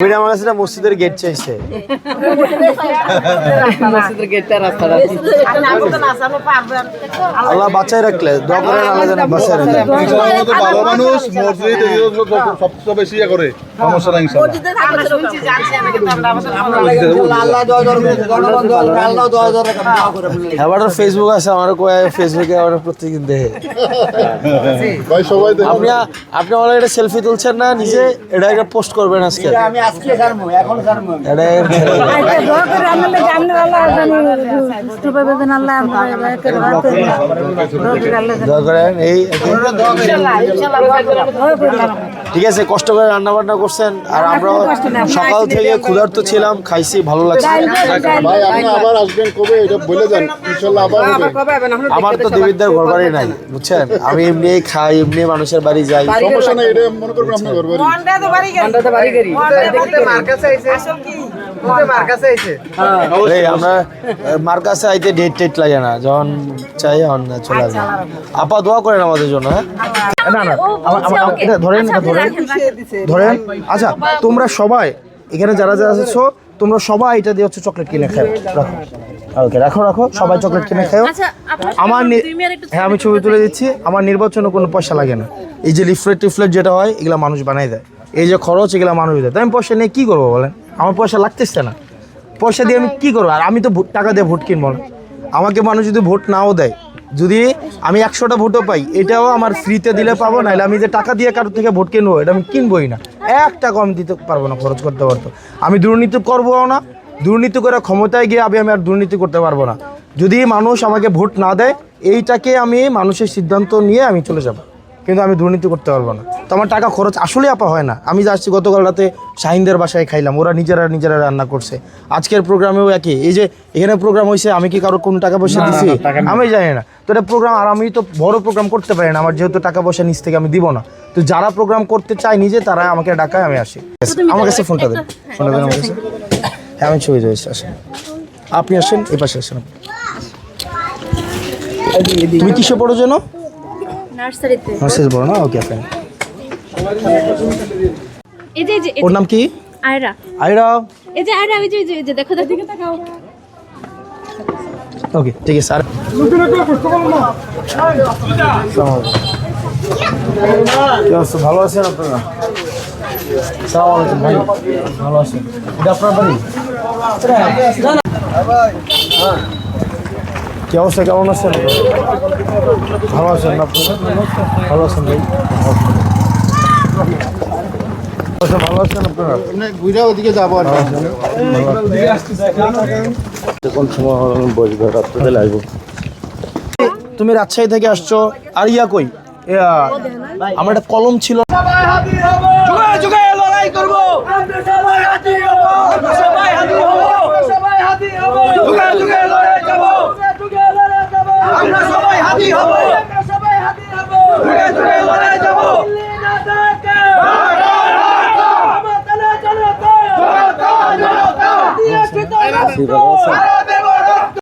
ওইটা আমার কাছে মসজিদের গেট চাইছে। আল্লাহ রাখলে দোয়া করেন আল্লাহ যেন বাঁচাই রাখলে ভালো মানুষ মসজিদ সবচেয়ে বেশি ইয়ে করে সমস্যা নাই ফেসবুক আছে আমার কয়ে ফেসবুকে আমার প্রত্যেকদিন দেখে। আপনি আপনি আমার একটা সেলফি তুলছেন না নিজে এটা একটা পোস্ট করবেন আজকে। আজকে জানব এখন জানব আমি। এটা আচ্ছা, দোয়া করে আমাদের জানলে আল্লাহ জানি সুস্থ পাবে যেন আল্লাহ আমরা এবারকে দোয়া করি। দোয়া করে আল্লাহ জানি। দোয়া করেন ঠিক আছে কষ্ট করে রান্না বান্না করছেন আর আমরা সকাল থেকে ক্ষুধার্ত ছিলাম খাইছি ভালো লাগছে। ভাই আপনি আবার আসবেন কবে? এটা বলে যান ইনশাআল্লাহ আবার হবে। আমার তো দেবিদ্যার ঘর বাড়ি নাই বুঝছেন? আমি এমনি খাই এমনি মানুষের বাড়ি যাই। সমস্যা নাই এটা মনে করবেন আপনার ঘর বাড়ি আমরা এই আমরা মার কাছে আইতে ডেট টেট লাগে না যখন চাই তখন চলে আসবে। আপা দোয়া করেন আমাদের জন্য হ্যাঁ? না না এটা ধরেন এটা ধরেন। ধরেন আচ্ছা তোমরা সবাই এখানে যারা যারা আছো তোমরা সবাই এটা দিয়ে হচ্ছে চকলেট কিনে খাও। রাখো। ওকে রাখো রাখো সবাই চকলেট কিনে খাও। আমার হ্যাঁ আমি ছবি তুলে দিচ্ছি। আমার নির্বাচনে কোনো পয়সা লাগে না। এই যে লিফলেট টিফলেট যেটা হয় এগুলো মানুষ বানাই দেয়। এই যে খরচ এগুলো মানুষ দেয়। তাই আমি পয়সা নিয়ে কী করব বলেন? আমার পয়সা লাগতেছে না। পয়সা দিয়ে আমি কী করব? আর আমি তো টাকা দিয়ে ভোট কিনবো না। আমাকে মানুষ যদি ভোট নাও দেয়, যদি আমি একশোটা ভোটও পাই, এটাও আমার ফ্রিতে দিলে পাবো, নাহলে আমি যে টাকা দিয়ে কারোর থেকে ভোট কিনবো, এটা আমি কিনবোই না। এক টাকা আমি দিতে পারব না খরচ করতে পারতো আমি দুর্নীতি করব না, দুর্নীতি করে ক্ষমতায় গিয়ে আমি আমি আর দুর্নীতি করতে পারব না। যদি মানুষ আমাকে ভোট না দেয়, এইটাকে আমি মানুষের সিদ্ধান্ত নিয়ে আমি চলে যাব। কিন্তু আমি দুর্নীতি করতে পারব না। তো আমার টাকা খরচ আসলে আপা হয় না। আমি যা আসছি গতকাল রাতে শাহিনদের বাসায় খাইলাম ওরা নিজেরা নিজেরা রান্না করছে। আজকের প্রোগ্রামেও একই। এই যে এখানে প্রোগ্রাম হয়েছে আমি কি কারও কোনো টাকা পয়সা দিছি? আমি জানি না। তো এটা প্রোগ্রাম আর আমি তো বড় প্রোগ্রাম করতে পারি না। আমার যেহেতু টাকা পয়সা নিচ থেকে আমি দিব না। তো যারা প্রোগ্রাম করতে চায় নিজে তারা আমাকে ডাকায় আমি আসি। আমার কাছে ফোনটা দেন। ফোনটা দেন আমার কাছে। হ্যাঁ আমি ছবি রয়েছে আসেন। আপনি আসেন এ পাশে আসেন। তুমি কিসে পড়ো যেন? নার্সারিতে। মেসেজ বড় না? ওকে আপনি এই যে এই যে ওর নাম কি? আয়রা। আইরা এই যে আয়রা ওই যে ওই যে, দেখো দেখো। তাকাও ওকে ঠিক আছে অবস্থা? ভালো আছেন আপনারা? সালাম আলাইকুম ভাই। ভালো আছেন। এটা আপনার বাড়ি? হ্যাঁ। কি অবস্থা? কেমন আছেন? ভালো আছেন আপনি? ভালো আছেন ভাই? ভালো আছেন আপনারা? ঘুরে ওদিকে যাব আর কোন সময় বসবে রাত্রে আসব তুমি রাজশাহী থেকে আসছো আর ইয়া কই? আমার একটা কলম ছিল। যুগে যুগে লড়াই করব! 这个老三。